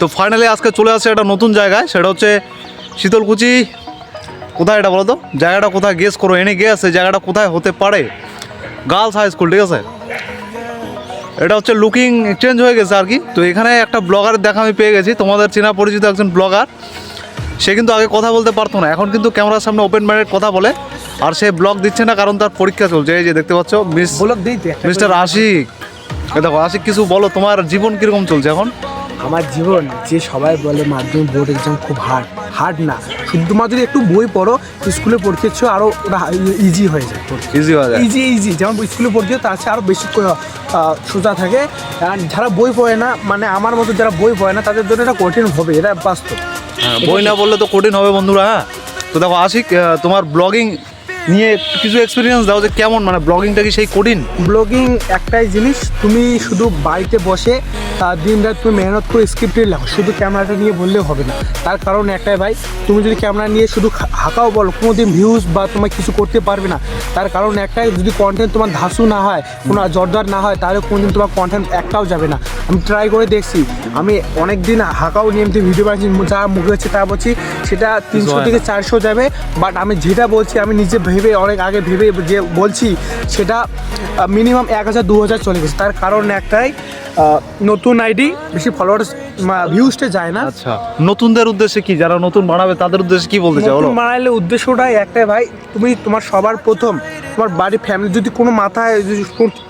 তো ফাইনালি আজকে চলে আসছে একটা নতুন জায়গায় সেটা হচ্ছে শীতলকুচি। কোথায় এটা বলো তো জায়গাটা কোথায় গেস করো? এনে গেছে জায়গাটা কোথায় হতে পারে? গার্লস হাই স্কুল ঠিক আছে? এটা হচ্ছে লুকিং চেঞ্জ হয়ে গেছে আর কি। তো এখানে একটা ব্লগারের দেখা আমি পেয়ে গেছি। তোমাদের চেনা পরিচিত একজন ব্লগার সে কিন্তু আগে কথা বলতে পারতো না। এখন কিন্তু ক্যামেরার সামনে ওপেন মাইন্ডেড কথা বলে। আর সে ব্লগ দিচ্ছে না কারণ তার পরীক্ষা চলছে। এই যে দেখতে পাচ্ছ মিস মিস্টার আশিক। দেখো আশিক কিছু বলো তোমার জীবন কীরকম চলছে এখন? আমার জীবন যে সবাই বলে মাধ্যমিক বোর্ড এক্সাম খুব হার্ড হার্ড না। শুধুমাত্র একটু বই পড়ো স্কুলে পড়তেছ আরও ওটা ইজি হয়ে যায়। ইজি হয়ে যায়। ইজি ইজি যেমন স্কুলে পড়তে তার চেয়ে আরও বেশি সোজা থাকে। আর যারা বই পড়ে না মানে আমার মতো যারা বই পড়ে না তাদের জন্য এটা কঠিন হবে এটা বাস্তব। হ্যাঁ, বই না বললে তো কঠিন হবে বন্ধুরা হ্যাঁ। তো দেখো আশিক তোমার ব্লগিং নিয়ে কিছু এক্সপিরিয়েন্স দাও যে কেমন মানে ব্লগিংটা কি সেই কঠিন? ব্লগিং একটাই জিনিস তুমি শুধু বাড়িতে বসে আহ, দিন রাত তুমি মেহনত করে স্ক্রিপ্টে লেখো শুধু ক্যামেরাটা নিয়ে বললেও হবে না। তার কারণ একটাই ভাই তুমি যদি ক্যামেরা নিয়ে শুধু হাঁকাও বলো কোনো দিন ভিউজ বা তোমার কিছু করতে পারবে না। তার কারণ একটাই যদি কন্টেন্ট তোমার ধাসু না হয় কোনো জোরদার না হয় তাহলে কোনোদিন তোমার কন্টেন্ট একটাও যাবে না। আমি ট্রাই করে দেখছি আমি অনেক দিন হাঁকাও নিয়ে এমনি ভিডিও বানিয়েছি যা মুখে হচ্ছে তা বলছি সেটা তিনশো থেকে চারশো যাবে বাট আমি যেটা বলছি আমি নিজে ভেবে অনেক আগে ভেবে যে বলছি সেটা মিনিমাম এক হাজার দু হাজার চলে গেছে। তার কারণ একটাই নতুন আইডি বেশি ফলোয়ার্স ভিউজটা যায় না। আচ্ছা নতুনদের উদ্দেশ্যে কি? যারা নতুন বানাবে তাদের উদ্দেশ্যে কি বলতে চাও? নতুন বানাইলে উদ্দেশ্যটাই একটাই ভাই তুমি তোমার সবার প্রথম তোমার বাড়ির ফ্যামিলি যদি কোনো মাথায় যদি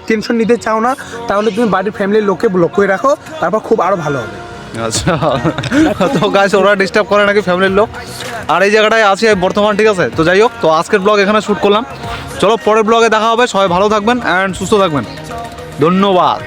টেনশন নিতে চাও না তাহলে তুমি বাড়ির ফ্যামিলির লোককে ব্লক করে রাখো তারপর খুব আরও ভালো হবে। আচ্ছা। তো গাছ ওরা ডিস্টার্ব করে নাকি ফ্যামিলির লোক? আর এই জায়গাটায় আছি বর্তমান, ঠিক আছে? তো যাই হোক, তো আজকের ব্লগ এখানে শ্যুট করলাম। চলো পরের ব্লগে দেখা হবে। সবাই ভালো থাকবেন অ্যান্ড সুস্থ থাকবেন। ধন্যবাদ।